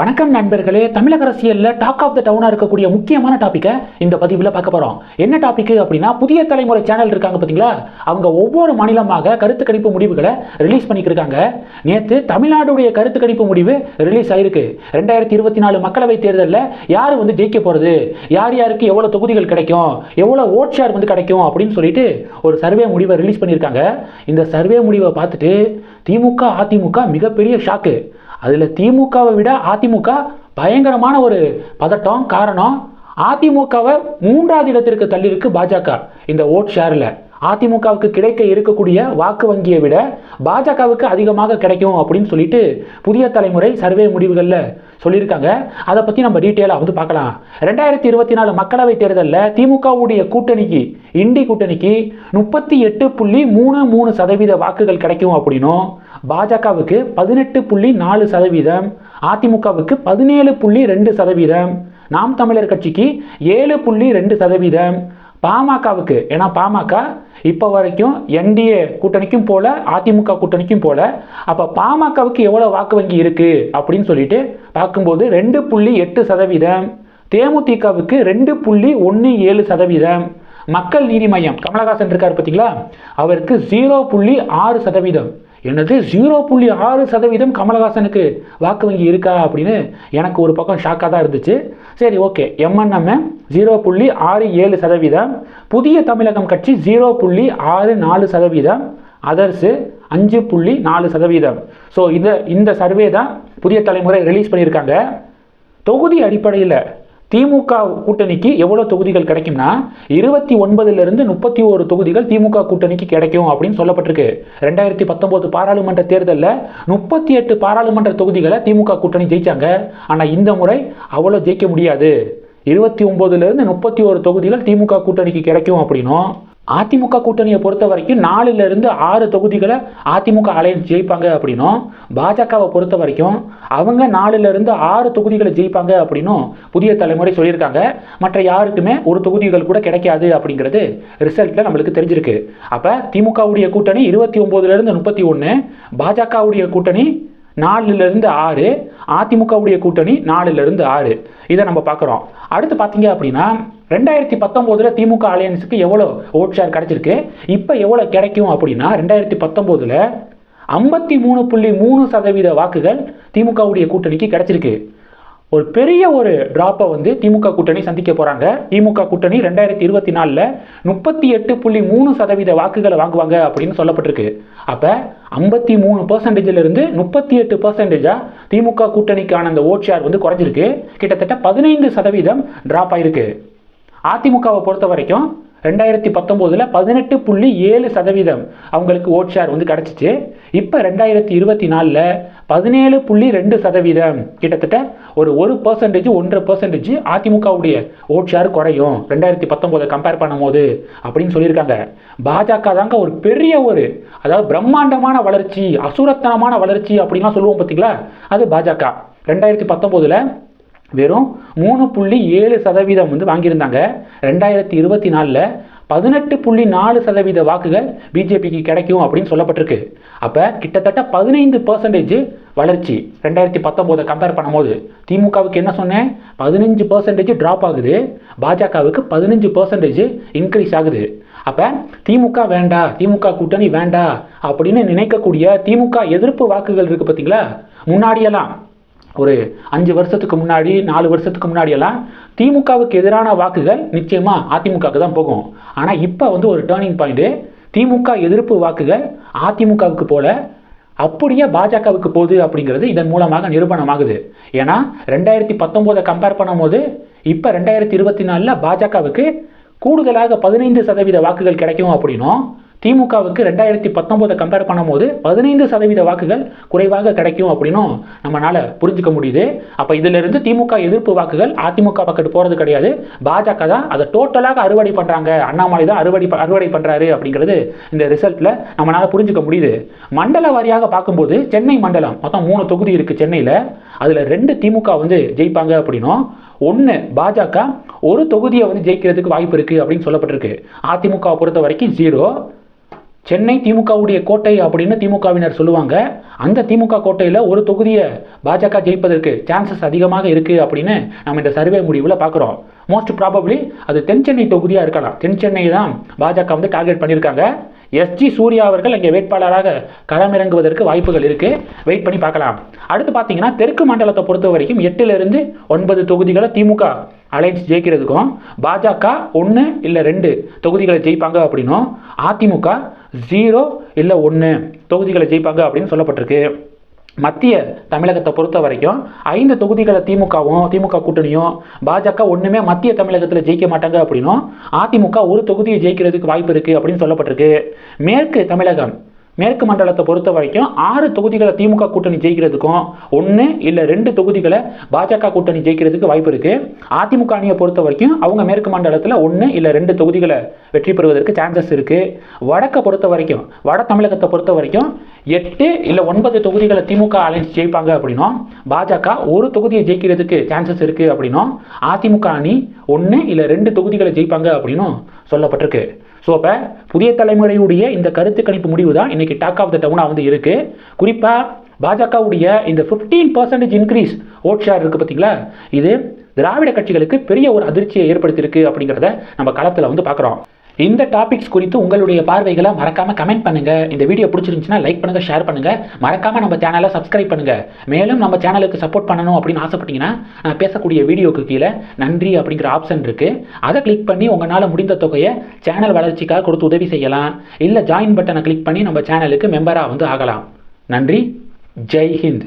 வணக்கம் நண்பர்களே தமிழக அரசியலில் டாக் ஆஃப் த டவுனாக இருக்கக்கூடிய முக்கியமான டாப்பிக்கை இந்த பதிவில் பார்க்க போகிறோம் என்ன டாபிக் அப்படின்னா புதிய தலைமுறை சேனல் இருக்காங்க பார்த்தீங்களா அவங்க ஒவ்வொரு மாநிலமாக கருத்து கணிப்பு முடிவுகளை ரிலீஸ் பண்ணிட்டு இருக்காங்க நேற்று தமிழ்நாடுடைய கருத்து கணிப்பு முடிவு ரிலீஸ் ஆயிருக்கு. ரெண்டாயிரத்தி இருபத்தி நாலு மக்களவை தேர்தலில் யார் வந்து ஜெயிக்க போகிறது யார் யாருக்கு எவ்வளோ தொகுதிகள் கிடைக்கும்? எவ்வளோ ஓட் ஷேர் வந்து கிடைக்கும்? அப்படின்னு சொல்லிட்டு ஒரு சர்வே முடிவை ரிலீஸ் பண்ணியிருக்காங்க. இந்த சர்வே முடிவை பார்த்துட்டு திமுக அதிமுக மிகப்பெரிய ஷாக்கு அதில் திமுகவை விட அதிமுக பயங்கரமான ஒரு பதட்டம் காரணம் அதிமுகவை மூன்றாவது இடத்திற்கு தள்ளியிருக்கு பாஜக. இந்த ஓட் ஷேரில் அதிமுகவுக்கு கிடைக்க இருக்கக்கூடிய வாக்கு வங்கியை விட பாஜகவுக்கு அதிகமாக கிடைக்கும் அப்படின்னு சொல்லிட்டு புதிய தலைமுறை சர்வே முடிவுகளில் சொல்லியிருக்காங்க. அதை பற்றி நம்ம டீட்டெயிலாக வந்து பார்க்கலாம். ரெண்டாயிரத்தி இருபத்தி நாலு மக்களவை தேர்தலில் திமுகவுடைய கூட்டணிக்கு இண்டி கூட்டணிக்கு முப்பத்தி எட்டு புள்ளி மூணு மூணு சதவீத வாக்குகள் கிடைக்கும் அப்படின்னும் பாஜகவுக்கு பதினெட்டு புள்ளி நாலு சதவீதம் அதிமுகவுக்கு பதினேழு புள்ளி ரெண்டு சதவீதம் நாம் தமிழர் கட்சிக்கு ஏழு புள்ளி ரெண்டு சதவீதம் பாமகவுக்கு ஏன்னா பாமக இப்போ வரைக்கும் என்டிஏ கூட்டணிக்கும் போல அதிமுக கூட்டணிக்கும் போல அப்போ பாமகவுக்கு எவ்வளோ வாக்கு வங்கி இருக்குது அப்படின்னு சொல்லிட்டு பார்க்கும்போது ரெண்டு புள்ளி எட்டு சதவீதம் தேமுதிகவுக்கு ரெண்டு புள்ளி ஒன்று ஏழு சதவீதம் மக்கள் நீதி மையம் கமலஹாசன் இருக்கார் பார்த்தீங்களா? அவருக்கு ஜீரோ புள்ளி ஆறு சதவீதம். என்னது? ஜீரோ புள்ளி ஆறு சதவீதம் கமலஹாசனுக்கு வாக்கு வங்கி இருக்கா அப்படின்னு எனக்கு ஒரு பக்கம் ஷாக்காக தான் இருந்துச்சு. சரி ஓகே எம்என்எம் ஜீரோ புள்ளி ஆறு ஏழு சதவீதம். புதிய தமிழகம் கட்சி ஜீரோ புள்ளி ஆறு நாலு சதவீதம். அதர்ஸு அஞ்சு புள்ளி நாலு சதவீதம். ஸோ இந்த இந்த சர்வே தான் புதிய தலைமுறை ரிலீஸ் பண்ணியிருக்காங்க. தொகுதி அடிப்படையில் திமுக கூட்டணிக்கு எவ்வளோ தொகுதிகள் கிடைக்கும்னா இருபத்தி ஒன்பதுலேருந்து முப்பத்தி ஒரு தொகுதிகள் திமுக கூட்டணிக்கு கிடைக்கும் அப்படின்னு சொல்லப்பட்டிருக்கு. ரெண்டாயிரத்தி பத்தொம்போது பாராளுமன்ற தேர்தலில் முப்பத்தி எட்டு பாராளுமன்ற தொகுதிகளை திமுக கூட்டணி ஜெயிச்சாங்க. ஆனால் இந்த முறை அவ்வளோ ஜெயிக்க முடியாது. இருபத்தி ஒம்போதுலேருந்து முப்பத்தி ஒரு தொகுதிகள் திமுக கூட்டணிக்கு கிடைக்கும் அப்படின்னும். அதிமுக கூட்டணியை பொறுத்த வரைக்கும் நாலுலேருந்து ஆறு தொகுதிகளை அதிமுக அலையன்ஸ் ஜெயிப்பாங்க அப்படின்னும் பாஜகவை பொறுத்த வரைக்கும் அவங்க நாலுலேருந்து ஆறு தொகுதிகளை ஜெயிப்பாங்க அப்படின்னும் புதிய தலைமுறை சொல்லியிருக்காங்க. மற்ற யாருக்குமே ஒரு தொகுதிகள் கூட கிடைக்காது அப்படிங்கிறது ரிசல்ட்டில் நம்மளுக்கு தெரிஞ்சிருக்கு. அப்போ திமுகவுடைய கூட்டணி இருபத்தி ஒம்போதுலேருந்து முப்பத்தி ஒன்று பாஜகவுடைய கூட்டணி நாலுலேருந்து ஆறு அதிமுகவுடைய கூட்டணி நாலுலேருந்து ஆறு. இதை நம்ம பார்க்குறோம். அடுத்து பார்த்தீங்க அப்படின்னா ரெண்டாயிரத்தி பத்தொம்போதில் திமுக அலையன்ஸுக்கு எவ்வளோ ஓட் ஷேர் கிடைச்சிருக்கு? இப்போ எவ்வளோ கிடைக்கும் அப்படின்னா ரெண்டாயிரத்தி பத்தொம்போதில் ஐம்பத்தி மூணு புள்ளி மூணு சதவீத வாக்குகள் திமுகவுடைய கூட்டணிக்கு கிடைச்சிருக்கு. ஒரு பெரிய ஒரு டிராப்பை வந்து திமுக கூட்டணி சந்திக்க போகிறாங்க திமுக கூட்டணி ரெண்டாயிரத்தி இருபத்தி நாலில் முப்பத்தி எட்டு புள்ளி மூணு சதவீத வாக்குகளை வாங்குவாங்க அப்படின்னு சொல்லப்பட்டிருக்கு. அப்போ ஐம்பத்தி மூணு பர்சன்டேஜிலிருந்து முப்பத்தி எட்டு பர்சன்டேஜாக திமுக கூட்டணிக்கான அந்த ஓட் ஷேர் வந்து குறைஞ்சிருக்கு. கிட்டத்தட்ட பதினைந்து சதவீதம் ட்ராப் ஆயிருக்கு. அதிமுகவை பொறுத்த வரைக்கும் ரெண்டாயிரத்தி பத்தொம்போதில் பதினெட்டு புள்ளி ஏழு சதவீதம் அவங்களுக்கு ஓட் ஷேர் வந்து கிடச்சிச்சு. இப்போ ரெண்டாயிரத்தி இருபத்தி நாலில் பதினேழு புள்ளி ரெண்டு சதவீதம். கிட்டத்தட்ட ஒரு ஒரு பர்சன்டேஜ் ஒன்றரை பர்சன்டேஜ் அதிமுகவுடைய ஓட் ஷேர் குறையும். ரெண்டாயிரத்தி பத்தொம்போதை கம்பேர் பண்ணும்போது அப்படின்னு சொல்லியிருக்காங்க. பாஜக தாங்க ஒரு பெரிய ஒரு அதாவது பிரம்மாண்டமான வளர்ச்சி அசுரத்தனமான வளர்ச்சி அப்படின்லாம் சொல்லுவோம் பார்த்தீங்களா அது பாஜக. ரெண்டாயிரத்தி பத்தொம்போதில் வெறும் மூணு புள்ளி ஏழு சதவீதம் வந்து வாங்கியிருந்தாங்க. ரெண்டாயிரத்தி இருபத்தி நாலில் பதினெட்டு புள்ளி நாலு சதவீத வாக்குகள் பிஜேபிக்கு கிடைக்கும் அப்படின்னு சொல்லப்பட்டிருக்கு. அப்போ கிட்டத்தட்ட பதினைந்து பர்சன்டேஜ் வளர்ச்சி ரெண்டாயிரத்தி பத்தொம்போதை கம்பேர் பண்ணும்போது. திமுகவுக்கு என்ன சொன்னேன்? பதினஞ்சு பர்சன்டேஜ் ட்ராப் ஆகுது. பாஜகவுக்கு பதினஞ்சு பர்சன்டேஜ் இன்க்ரீஸ் ஆகுது. அப்போ திமுக வேண்டா திமுக கூட்டணி வேண்டா அப்படின்னு நினைக்கக்கூடிய திமுக எதிர்ப்பு வாக்குகள் இருக்குது பார்த்தீங்களா முன்னாடியெல்லாம் ஒரு அஞ்சு வருஷத்துக்கு முன்னாடி நாலு வருஷத்துக்கு முன்னாடியெல்லாம் திமுகவுக்கு எதிரான வாக்குகள் நிச்சயமாக அதிமுகவுக்கு தான் போகும். ஆனால் இப்போ வந்து ஒரு டேர்னிங் பாயிண்ட்டு திமுக எதிர்ப்பு வாக்குகள் அதிமுகவுக்கு போல அப்படியே பாஜகவுக்கு போகுது அப்படிங்கிறது இதன் மூலமாக நிரூபணமாகுது. ஏன்னா ரெண்டாயிரத்தி பத்தொம்போதை கம்பேர் பண்ணும்போது இப்போ ரெண்டாயிரத்தி இருபத்தி நாலில் பாஜகவுக்கு கூடுதலாக பதினைந்து சதவீத வாக்குகள் கிடைக்கும் அப்படின்னும் திமுகவுக்கு ரெண்டாயிரத்தி பத்தொம்போதை கம்பேர் பண்ணும்போது பதினைந்து சதவீத வாக்குகள் குறைவாக கிடைக்கும் அப்படின்னும் நம்மளால புரிஞ்சுக்க முடியுது. அப்போ இதிலிருந்து திமுக எதிர்ப்பு வாக்குகள் அதிமுக பக்கத்து போகிறது கிடையாது. பாஜக தான் அதை டோட்டலாக அறுவடை பண்ணுறாங்க அண்ணாமலை தான் அறுவடை அறுவடை பண்ணுறாரு அப்படிங்கிறது இந்த ரிசல்ட்டில் நம்மளால் புரிஞ்சுக்க முடியுது. மண்டல வாரியாக பார்க்கும்போது சென்னை மண்டலம் மொத்தம் மூணு தொகுதி இருக்குது சென்னையில். அதில் ரெண்டு திமுக வந்து ஜெயிப்பாங்க அப்படின்னும். ஒன்று பாஜக ஒரு தொகுதியை வந்து ஜெயிக்கிறதுக்கு வாய்ப்பு இருக்குது அப்படின்னு சொல்லப்பட்டிருக்கு. அதிமுக பொறுத்த வரைக்கும் ஜீரோ சென்னை திமுகவுடைய கோட்டை அப்படின்னு திமுகவினர் சொல்லுவாங்க. அந்த திமுக கோட்டையில் ஒரு தொகுதியை பாஜக ஜெயிப்பதற்கு சான்சஸ் அதிகமாக இருக்குது அப்படின்னு நம்ம இந்த சர்வே முடிவில் பார்க்குறோம். மோஸ்ட் ப்ராபப்ளி அது தென் சென்னை தொகுதியாக இருக்கலாம். தென் சென்னை தான் பாஜக வந்து டார்கெட் பண்ணியிருக்காங்க. எஸ் ஜி சூர்யா அவர்கள் அங்கே வேட்பாளராக களமிறங்குவதற்கு வாய்ப்புகள் இருக்குது வெயிட் பண்ணி பார்க்கலாம். அடுத்து பார்த்தீங்கன்னா தெற்கு மண்டலத்தை பொறுத்த வரைக்கும் எட்டிலிருந்து ஒன்பது தொகுதிகளை திமுக அலைன்ஸ் ஜெயிக்கிறதுக்கும் பாஜக ஒன்று இல்லை ரெண்டு தொகுதிகளை ஜெயிப்பாங்க அப்படின்னும் அதிமுக ஜீரோ இல்லை ஒன்று தொகுதிகளை ஜெயிப்பாங்க அப்படின்னு சொல்லப்பட்டிருக்கு. மத்திய தமிழகத்தை பொறுத்த வரைக்கும் ஐந்து தொகுதிகளை திமுகவும் திமுக கூட்டணியும் பாஜக ஒன்றுமே மத்திய தமிழகத்தில் ஜெயிக்க மாட்டாங்க அப்படின்னும் அதிமுக ஒரு தொகுதியை ஜெயிக்கிறதுக்கு வாய்ப்பு இருக்குது அப்படின்னு சொல்லப்பட்டிருக்கு. மேற்கு தமிழகம் மேற்கு மண்டலத்தை பொறுத்த வரைக்கும் ஆறு தொகுதிகளை திமுக கூட்டணி ஜெயிக்கிறதுக்கும் ஒன்று இல்லை ரெண்டு தொகுதிகளை பாஜக கூட்டணி ஜெயிக்கிறதுக்கு வாய்ப்பு இருக்கு. அதிமுக அணியை பொறுத்த வரைக்கும் அவங்க மேற்கு மண்டலத்தில் ஒன்று இல்லை ரெண்டு தொகுதிகளை வெற்றி பெறுவதற்கு சான்சஸ் இருக்கு. வடக்கை பொறுத்த வரைக்கும் வட தமிழகத்தை பொறுத்த வரைக்கும் எட்டு இல்லை ஒன்பது தொகுதிகளை திமுக அலைன்ஸ் ஜெயிப்பாங்க அப்படின்னும் பாஜக ஒரு தொகுதியை ஜெயிக்கிறதுக்கு சான்சஸ் இருக்கு அப்படின்னும் அதிமுக அணி ஒன்று இல்லை ரெண்டு தொகுதிகளை ஜெயிப்பாங்க அப்படின்னும் சொல்லப்பட்டிருக்கு. ஸோ அப்போ புதிய தலைமுறையுடைய இந்த கருத்து கணிப்பு முடிவு தான் இன்றைக்கி டாக் ஆஃப் த டவுனாக வந்து இருக்குது குறிப்பாக பாஜகவுடைய இந்த fifteen percentage increase vote share இருக்குது பார்த்தீங்களா இது திராவிட கட்சிகளுக்கு பெரிய ஒரு அதிர்ச்சியை ஏற்படுத்தியிருக்கு அப்படிங்கிறத நம்ம களத்தில் வந்து பார்க்குறோம். இந்த டாபிக்ஸ் குறித்து உங்களுடைய பார்வைகளை மறக்காம கமெண்ட் பண்ணுங்க. இந்த வீடியோ பிடிச்சிருந்துச்சுன்னா லைக் பண்ணுங்க ஷேர் பண்ணுங்க. மறக்காம நம்ம சேனலை சப்ஸ்கிரைப் பண்ணுங்க. மேலும் நம்ம சேனலுக்கு சப்போர்ட் பண்ணணும் அப்படின்னு ஆசைப்பட்டீங்கன்னா நான் பேசக்கூடிய வீடியோக்கு கீழே நன்றி அப்படிங்கிற ஆப்ஷன் இருக்கு. அதை கிளிக் பண்ணி உங்களால் முடிந்த தொகையை சேனல் வளர்ச்சிக்காக கொடுத்து உதவி செய்யலாம். இல்லை ஜாயின் பட்டனை கிளிக் பண்ணி நம்ம சேனலுக்கு மெம்பராக வந்து ஆகலாம். நன்றி. ஜெய் ஹிந்த்.